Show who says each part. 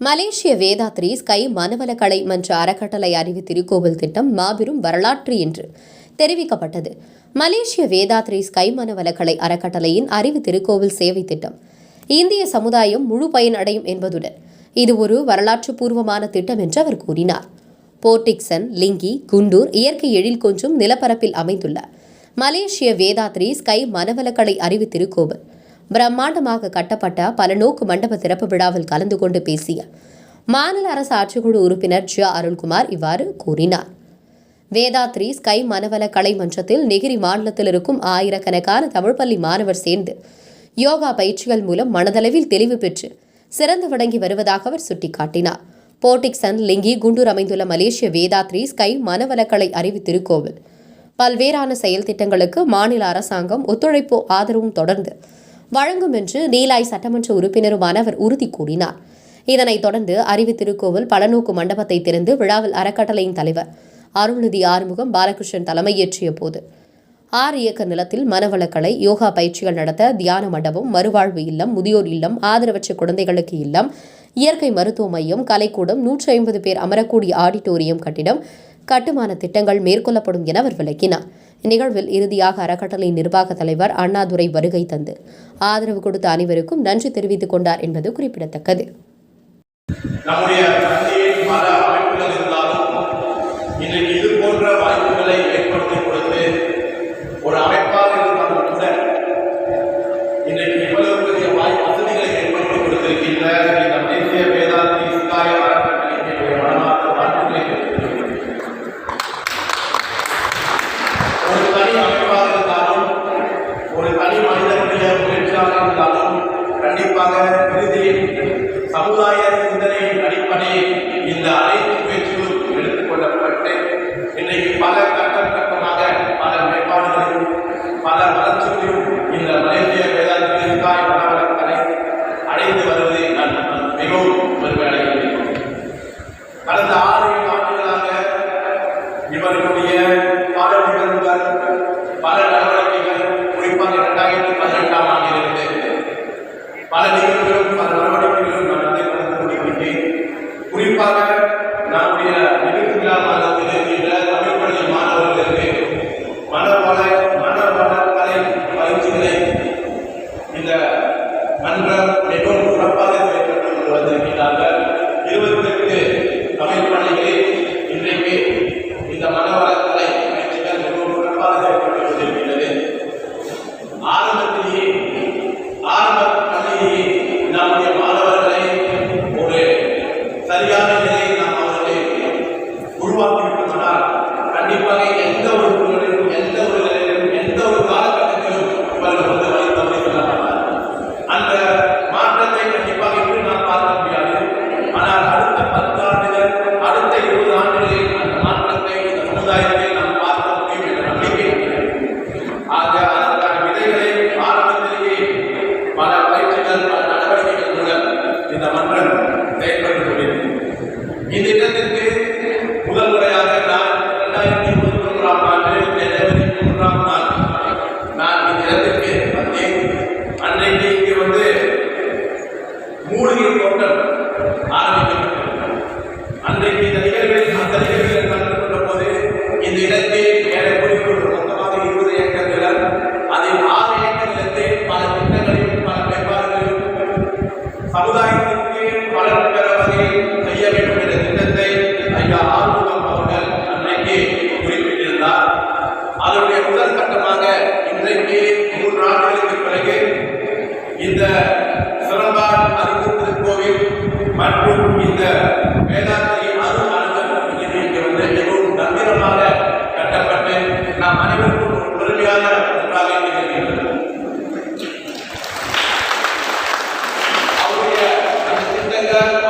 Speaker 1: மலேசிய Vethathiri sky Manavalakalai மன்ற அறக்கட்டளை அறிவு திருக்கோவில் திட்டம் மாபெரும் வரலாற்று என்று தெரிவிக்கப்பட்டது. மலேசிய வேதாத்ரி ஸ்கை மனவளக்கலை அறக்கட்டளையின் அறிவு திருக்கோவில் சேவை திட்டம். இந்திய சமுதாயம் முழு பயனடையும் என்பதுடன் இது ஒரு வரலாற்று பூர்வமான திட்டம் என்று அவர் கூறினார். போர்டிக்சன் லிங்கி குண்டூர் இயற்கை எழில் கொஞ்சும் நிலப்பரப்பில் அமைந்துள்ள மலேசிய வேதாத்ரி ஸ்கை மனவளக்கலை அறிவு திருக்கோவில் பிரம்மாண்டமாக கட்டப்பட்ட பல நோக்கு மண்டப திறப்பு விழாவில் கலந்து கொண்டு பேசிய மாநில அரசு ஆட்சிக்குழு உறுப்பினர் ஜ அருள்குமார் இவ்வாறு கூறினார். வேதாத்ரி ஸ்கை மனவள கலை மன்றத்தில் நெகிரி மாநிலத்தில் இருக்கும் ஆயிரக்கணக்கான தமிழ் பள்ளி மாணவர் சேர்ந்து யோகா பயிற்சிகள் மூலம் மனதளவில் தெளிவு பெற்று சிறந்து விளங்கி வருவதாக அவர் சுட்டிக்காட்டினார். போர்டிக்சன் லிங்கி குண்டூர் அமைந்துள்ள மலேசிய வேதாத்ரி ஸ்கை மனவளக்கலை அறிவு திருக்கோவில். பல்வேறான செயல் திட்டங்களுக்கு மாநில அரசாங்கம் ஒத்துழைப்பு ஆதரவும் தொடர்ந்து வழங்கும் என்று நீலாய் சட்டமன்ற உறுப்பினருமான அவர் உறுதி கூறினார். இதனைத் தொடர்ந்து அறிவு திருக்கோவில் பலநோக்கு மண்டபத்தை திறந்து விழாவில் அறக்கட்டளையின் தலைவர் அருள்நிதி ஆறுமுகம் பாலகிருஷ்ணன் தலைமையேற்றிய போது ஆறு ஏக்கர் நிலத்தில் மனவளக்கலை யோகா பயிற்சிகள் நடத்த தியான மண்டபம் மறுவாழ்வு இல்லம் முதியோர் இல்லம் ஆதரவற்ற குழந்தைகளுக்கு இல்லம் இயற்கை மருத்துவ மையம் கலைக்கூடம் நூற்றி ஐம்பது பேர் அமரக்கூடிய ஆடிட்டோரியம் கட்டிடம் கட்டுமான திட்டங்கள் மேற்கொள்ளப்படும் என அவர் விளக்கினார். இந்நிகழ்வில் இறுதியாக அறக்கட்டளை நிர்வாக தலைவர் அண்ணாதுரை வருகை தந்து ஆதரவு கொடுத்த அனைவருக்கும் நன்றி தெரிவித்துக் கொண்டார் என்பது குறிப்பிடத்தக்கது.
Speaker 2: இன்றைக்கு இது போன்ற வாய்ப்புகளை ஏற்படுத்தி கொடுத்து சமுதாய சிந்தனையின் அடிப்படையில் இந்த அனைத்து பேச்சுகளும் எடுத்துக்கொள்ளப்பட்டு இன்றைக்கு பல கட்டம் கட்டமாக பல மேம்பாடுகளையும் பல வளர்ச்சிகளையும் இந்த மலேசிய வேதாந்தி தாய் மனவளக்கலை அடைந்து வருவதை நான் மிகவும் பெருமை அடைகிறேன் கடந்த ஆறு ஆண்டுகளாக இவர்களுடைய பல நிகழ்வுகள் பல நடவடிக்கைகள் குறிப்பாக இரண்டாயிரத்தி பதினெட்டாம் ஆண்டிலிருந்து பல இந்த இடத்திற்கு முதல் முறையாக நான் இரண்டாயிரத்தி இருபத்தி ஒன்றாம் ஆண்டு ஜனவரி மூன்றாம் இந்த இடத்திற்கு வந்தேன். இங்கே வந்து மூலிகை தோட்டம் ஆரம்பிக்கப்பட்டது. அன்றைக்கு இந்த நிகழ்வில் அந்த நிகழ்வில் கலந்து இந்த இடத்தில் dar